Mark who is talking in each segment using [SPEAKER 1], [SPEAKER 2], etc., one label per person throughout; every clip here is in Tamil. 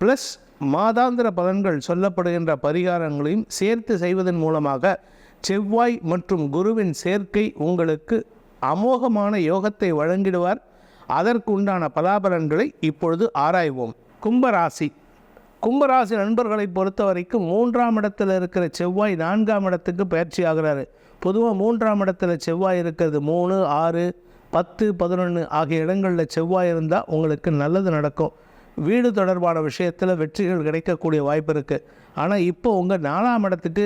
[SPEAKER 1] ப்ளஸ் மாதாந்திர பலன்கள் சொல்லப்படுகின்ற பரிகாரங்களையும் சேர்த்து செய்வதன் மூலமாக செவ்வாய் மற்றும் குருவின் சேர்க்கை உங்களுக்கு அமோகமான யோகத்தை வழங்கிடுவார். அதற்கு உண்டான பலாபலன்களை இப்பொழுது ஆராய்வோம். கும்பராசி. கும்பராசி நண்பர்களை பொறுத்த வரைக்கும் மூன்றாம் இடத்தில் இருக்கிற செவ்வாய் நான்காம் இடத்துக்கு பயிற்சி ஆகிறாரு. பொதுவாக மூன்றாம் இடத்துல செவ்வாய் இருக்கிறது மூணு ஆறு பத்து பதினொன்று ஆகிய இடங்களில் செவ்வாய் இருந்தால் உங்களுக்கு நல்லது நடக்கும். வீடு தொடர்பான விஷயத்தில் வெற்றிகள் கிடைக்கக்கூடிய வாய்ப்பு இருக்குது ஆனால் இப்போ உங்கள் நாலாம் இடத்துக்கு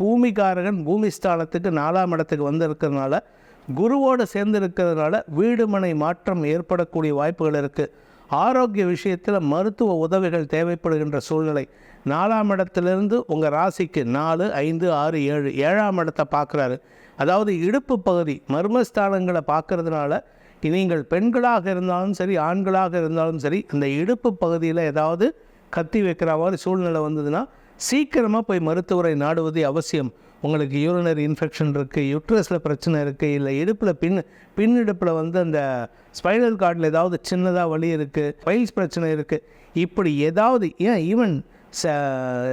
[SPEAKER 1] பூமிகாரகன் பூமிஸ்தானத்துக்கு நாலாம் இடத்துக்கு வந்திருக்கிறதுனால குருவோடு சேர்ந்து இருக்கிறதுனால வீடுமனை மாற்றம் ஏற்படக்கூடிய வாய்ப்புகள் இருக்குது ஆரோக்கிய விஷயத்தில் மருத்துவ உதவிகள் தேவைப்படுகின்ற சூழ்நிலை. நாலாம் இடத்துலேருந்து உங்கள் ராசிக்கு நாலு ஐந்து ஆறு ஏழு ஏழாம் இடத்தை பார்க்குறாரு. அதாவது இடுப்பு பகுதி மர்மஸ்தானங்களை பார்க்கறதுனால நீங்கள் பெண்களாக இருந்தாலும் சரி ஆண்களாக இருந்தாலும் சரி அந்த இடுப்பு பகுதியில் ஏதாவது கத்தி வைக்கிற மாதிரி சூழ்நிலை வந்ததுன்னா சீக்கிரமாக போய் மருத்துவரை நாடுவது அவசியம். உங்களுக்கு யூரினரி இன்ஃபெக்ஷன் இருக்குது யூட்ரஸில் பிரச்சனை இருக்குது இல்லை இடுப்பில் பின் பின் இடுப்பில் வந்து அந்த ஸ்பைனல் கார்டில் ஏதாவது சின்னதாக வலி இருக்குது ஃபைல்ஸ் பிரச்சனை இருக்குது இப்படி ஏதாவது ஏன் ஈவன் ச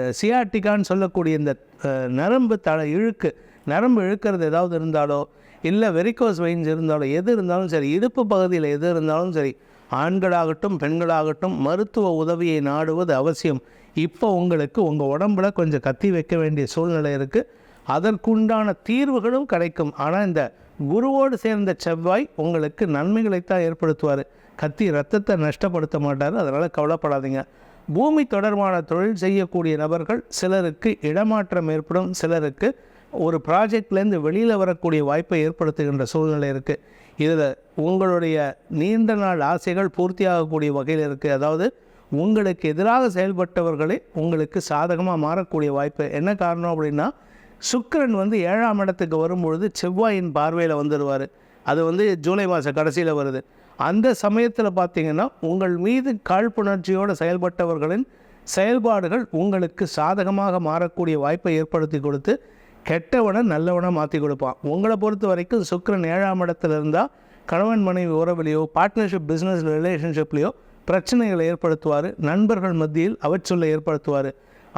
[SPEAKER 1] சியாட்டிக்கான்னு சொல்லக்கூடிய இந்த நரம்பு தலை இழுக்கு நரம்பு இழுக்கிறது ஏதாவது இருந்தாலோ இல்லை வெரிகோஸ் வெயின்ஸ் இருந்தாலும் எது இருந்தாலும் சரி இடுப்பு பகுதியில் எது இருந்தாலும் சரி ஆண்களாகட்டும் பெண்களாகட்டும் மருத்துவ உதவியை நாடுவது அவசியம். இப்போ உங்களுக்கு உங்கள் உடம்புல கொஞ்சம் கத்தி வைக்க வேண்டிய சூழ்நிலை இருக்குது அதற்குண்டான தீர்வுகளும் கிடைக்கும். ஆனால் இந்த குருவோடு சேர்ந்த செவ்வாய் உங்களுக்கு நன்மைகளைத்தான் ஏற்படுத்துவார். கத்தி ரத்தத்தை நஷ்டப்படுத்த மாட்டார் அதனால் கவலைப்படாதீங்க. பூமி தொடர்பான தொழில் செய்யக்கூடிய நபர்கள் சிலருக்கு இடமாற்றம் ஏற்படும் சிலருக்கு ஒரு ப்ராஜெக்ட்லேருந்து வெளியில் வரக்கூடிய வாய்ப்பை ஏற்படுத்துகின்ற சூழ்நிலை இருக்குது இதில் உங்களுடைய நீண்ட நாள் ஆசைகள் பூர்த்தியாகக்கூடிய வகையில் இருக்குது அதாவது உங்களுக்கு எதிராக செயல்பட்டவர்களே உங்களுக்கு சாதகமாக மாறக்கூடிய வாய்ப்பு. என்ன காரணம் அப்படின்னா சுக்கரன் வந்து ஏழாம் இடத்துக்கு வரும்பொழுது செவ்வாயின் பார்வையில் வந்துடுவார் அது வந்து ஜூலை மாத கடைசியில் வருது. அந்த சமயத்தில் பார்த்தீங்கன்னா உங்கள் மீது காழ்ப்புணர்ச்சியோடு செயல்பட்டவர்களின் செயல்பாடுகள் உங்களுக்கு சாதகமாக மாறக்கூடிய வாய்ப்பை ஏற்படுத்தி கொடுத்து கெட்டவனை நல்லவனை மாற்றி கொடுப்பான். உங்களை பொறுத்த வரைக்கும் சுக்கரன் ஏழாம் இடத்துல இருந்தால் கணவன் மனைவி உறவுலையோ பார்ட்னர்ஷிப் பிஸ்னஸ் ரிலேஷன்ஷிப்லேயோ பிரச்சனைகளை ஏற்படுத்துவார். நண்பர்கள் மத்தியில் அவச்சொல்லை ஏற்படுத்துவார்.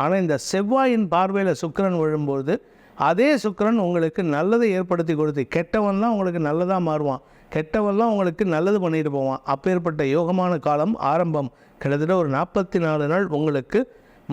[SPEAKER 1] ஆனால் இந்த செவ்வாயின் பார்வையில் சுக்கரன் விழும்போது அதே சுக்கரன் உங்களுக்கு நல்லதை ஏற்படுத்தி கொடுத்து கெட்டவன்லாம் உங்களுக்கு நல்லதாக மாறுவான். கெட்டவன்லாம் உங்களுக்கு நல்லது பண்ணிட்டு போவான். அப்பேற்பட்ட யோகமான காலம் ஆரம்பம். கிட்டத்தட்ட ஒரு நாற்பத்தி நாலு நாள் உங்களுக்கு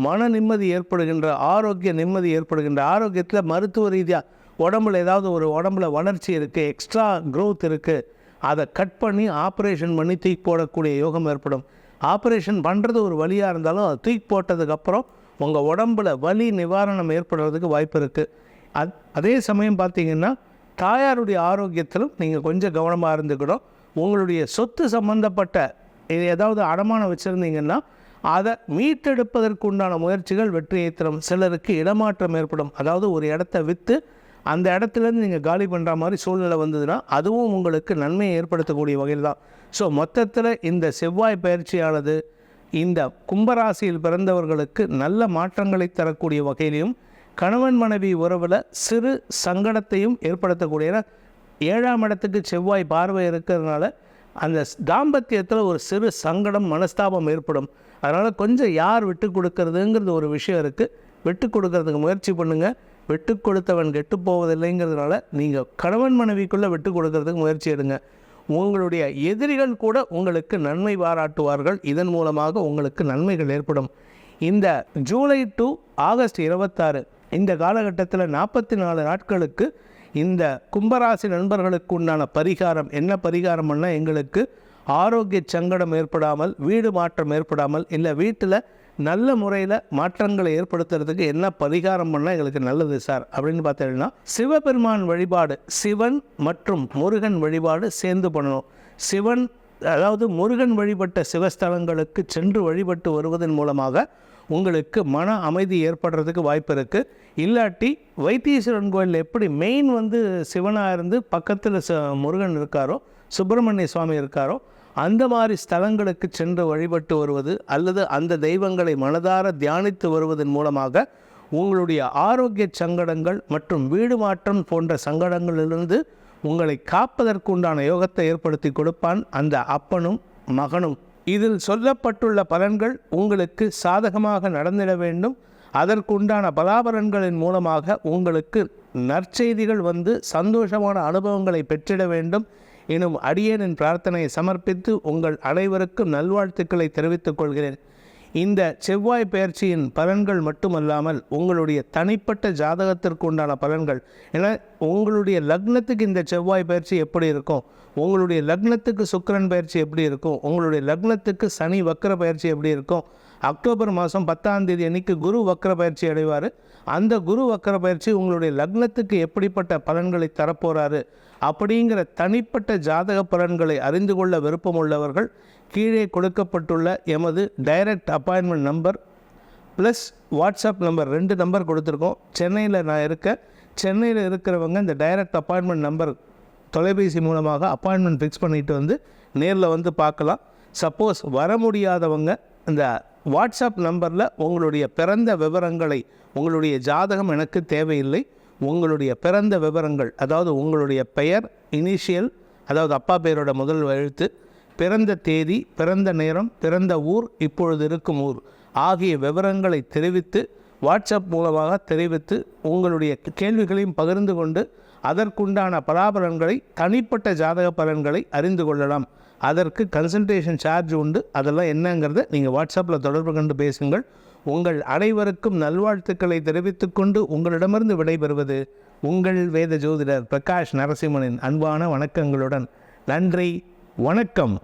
[SPEAKER 1] மன நிம்மதி ஏற்படுகின்ற ஆரோக்கிய நிம்மதி ஏற்படுகின்ற ஆரோக்கியத்தில் மருத்துவ ரீதியாக உடம்புல ஏதாவது ஒரு உடம்புல வளர்ச்சி இருக்குது எக்ஸ்ட்ரா க்ரோத் இருக்குது அதை கட் பண்ணி ஆப்ரேஷன் பண்ணி தூக்கி போடக்கூடிய யோகம் ஏற்படும். ஆப்ரேஷன் பண்ணுறது ஒரு வழியாக இருந்தாலும் அதை தூக்கி போட்டதுக்கப்புறம் உங்கள் உடம்புல வலி நிவாரணம் ஏற்படுறதுக்கு வாய்ப்பு இருக்குது அத் அதே சமயம் பார்த்தீங்கன்னா தாயாருடைய ஆரோக்கியத்திலும் நீங்கள் கொஞ்சம் கவனமாக இருந்துக்கணும். உங்களுடைய சொத்து சம்பந்தப்பட்ட இது ஏதாவது அடமானம் வச்சுருந்தீங்கன்னா அதை மீட்டெடுப்பதற்கு உண்டான முயற்சிகள் வெற்றியை தரும் சிலருக்கு இடமாற்றம் ஏற்படும். அதாவது ஒரு இடத்த விற்று அந்த இடத்துலேருந்து நீங்கள் காலி பண்ணுற மாதிரி சூழ்நிலை வந்ததுன்னா அதுவும் உங்களுக்கு நன்மையை ஏற்படுத்தக்கூடிய வகையில் தான் ஸோ மொத்தத்தில் இந்த செவ்வாய் பயிற்சியானது இந்த கும்பராசியில் பிறந்தவர்களுக்கு நல்ல மாற்றங்களை தரக்கூடிய வகையிலையும் கணவன் மனைவி உறவில் சிறு சங்கடத்தையும் ஏற்படுத்தக்கூடிய ஏழாம் இடத்துக்கு செவ்வாய் பார்வை இருக்கிறதுனால அந்த தாம்பத்தியத்தில் ஒரு சிறு சங்கடம் மனஸ்தாபம் ஏற்படும். அதனால் கொஞ்சம் யார் விட்டு கொடுக்கறதுங்கிறது ஒரு விஷயம் இருக்குது விட்டு கொடுக்கறதுக்கு முயற்சி பண்ணுங்கள் விட்டு கொடுத்தவன் கெட்டு போவதில்லைங்கிறதுனால நீங்கள் கணவன் மனைவிக்குள்ளே விட்டு கொடுக்கறதுக்கு முயற்சி எடுங்க. உங்களுடைய எதிரிகள் கூட உங்களுக்கு நன்மை பாராட்டுவார்கள். இதன் மூலமாக உங்களுக்கு நன்மைகள் ஏற்படும். இந்த ஜூலை டு ஆகஸ்ட் இருபத்தாறு இந்த காலகட்டத்தில் நாற்பத்தி நாலு நாட்களுக்கு இந்த கும்பராசி நண்பர்களுக்கு உண்டான பரிகாரம் என்ன பரிகாரம் பண்ணால் எங்களுக்கு ஆரோக்கிய சங்கடம் ஏற்படாமல் வீடு மாற்றம் ஏற்படாமல் இல்லை வீட்டில் நல்ல முறையில் மாற்றங்களை ஏற்படுத்துறதுக்கு என்ன பரிகாரம் பண்ணால் எங்களுக்கு நல்லது சார். அப்படின்னு பார்த்தீங்கன்னா சிவபெருமான் வழிபாடு சிவன் மற்றும் முருகன் வழிபாடு சேர்ந்து பண்ணணும். சிவன் அதாவது முருகன் வழிபட்ட சிவஸ்தலங்களுக்கு சென்று வழிபட்டு வருவதன் மூலமாக உங்களுக்கு மன அமைதி ஏற்படுறதுக்கு வாய்ப்பு இருக்குது இல்லாட்டி வைத்தீஸ்வரன் கோயிலில் எப்படி மெயின் வந்து சிவனாக இருந்து பக்கத்தில் ச முருகன் இருக்காரோ சுப்பிரமணிய சுவாமி இருக்காரோ அந்த மாதிரி ஸ்தலங்களுக்கு சென்று வழிபட்டு வருவது அல்லது அந்த தெய்வங்களை மனதார தியானித்து வருவதன் மூலமாக உங்களுடைய ஆரோக்கிய சங்கடங்கள் மற்றும் வீடு மாற்றம் போன்ற சங்கடங்களிலிருந்து உங்களை காப்பதற்குண்டான யோகத்தை ஏற்படுத்தி கொடுப்பான் அந்த அப்பனும் மகனும். இதில் சொல்லப்பட்டுள்ள பலன்கள் உங்களுக்கு சாதகமாக நடந்திட வேண்டும். அதற்குண்டான பலாபலன்களின் மூலமாக உங்களுக்கு நற்செய்திகள் வந்து சந்தோஷமான அனுபவங்களை பெற்றிட வேண்டும். எனும் அடியேனின் பிரார்த்தனையை சமர்ப்பித்து உங்கள் அனைவருக்கும் நல்வாழ்த்துக்களை தெரிவித்துக் கொள்கிறேன். இந்த செவ்வாய் பயிற்சியின் பலன்கள் மட்டுமல்லாமல் உங்களுடைய தனிப்பட்ட ஜாதகத்திற்கு உண்டான பலன்கள். ஏன்னா உங்களுடைய லக்னத்துக்கு இந்த செவ்வாய் பயிற்சி எப்படி இருக்கும்? உங்களுடைய லக்னத்துக்கு சுக்கரன் பயிற்சி எப்படி இருக்கும்? உங்களுடைய லக்னத்துக்கு சனி வக்கர பயிற்சி எப்படி இருக்கும்? அக்டோபர் மாதம் பத்தாம் தேதி அன்னைக்கு குரு வக்கர பயிற்சி அடைவார். அந்த குரு வக்கர பயிற்சி உங்களுடைய லக்னத்துக்கு எப்படிப்பட்ட பலன்களை தரப்போகிறாரு அப்படிங்கிற தனிப்பட்ட ஜாதக பலன்களை அறிந்து கொள்ள விருப்பம் உள்ளவர்கள் கீழே கொடுக்கப்பட்டுள்ள எமது direct appointment number plus WhatsApp number ரெண்டு நம்பர் கொடுத்துருக்கோம். சென்னையில் நான் இருக்கேன் சென்னையில் இருக்கிறவங்க இந்த டைரக்ட் அப்பாயின்மெண்ட் நம்பர் தொலைபேசி மூலமாக அப்பாயின்மெண்ட் ஃபிக்ஸ் பண்ணிட்டு வந்து நேரில் வந்து பார்க்கலாம். சப்போஸ் வர முடியாதவங்க இந்த வாட்ஸ்அப் நம்பரில் உங்களுடைய பிறந்த விவரங்களை உங்களுடைய ஜாதகம் எனக்கு தேவையில்லை. உங்களுடைய பிறந்த விவரங்கள் அதாவது உங்களுடைய பெயர் இனிஷியல் அதாவது அப்பா பெயரோட முதல் எழுத்து பிறந்த தேதி பிறந்த நேரம் பிறந்த ஊர் இப்பொழுது இருக்கும் ஊர் ஆகிய விவரங்களை தெரிவித்து வாட்ஸ்அப் மூலமாக தெரிவித்து உங்களுடைய கேள்விகளையும் பகிர்ந்து கொண்டு அதற்குண்டான பலாபலன்களை தனிப்பட்ட ஜாதக பலன்களை அறிந்து கொள்ளலாம். அதற்கு கன்சல்டேஷன் சார்ஜ் உண்டு. அதெல்லாம் என்னங்கிறத நீங்கள் வாட்ஸ்அப்பில் தொடர்பு கொண்டு பேசுங்கள். உங்கள் அனைவருக்கும் நல்வாழ்த்துக்களை தெரிவித்துக்கொண்டு உங்களிடமிருந்து விடைபெறுவது உங்கள் வேத ஜோதிடர் பிரகாஷ் நரசிம்மனின் அன்பான வணக்கங்களுடன். நன்றி வணக்கம்.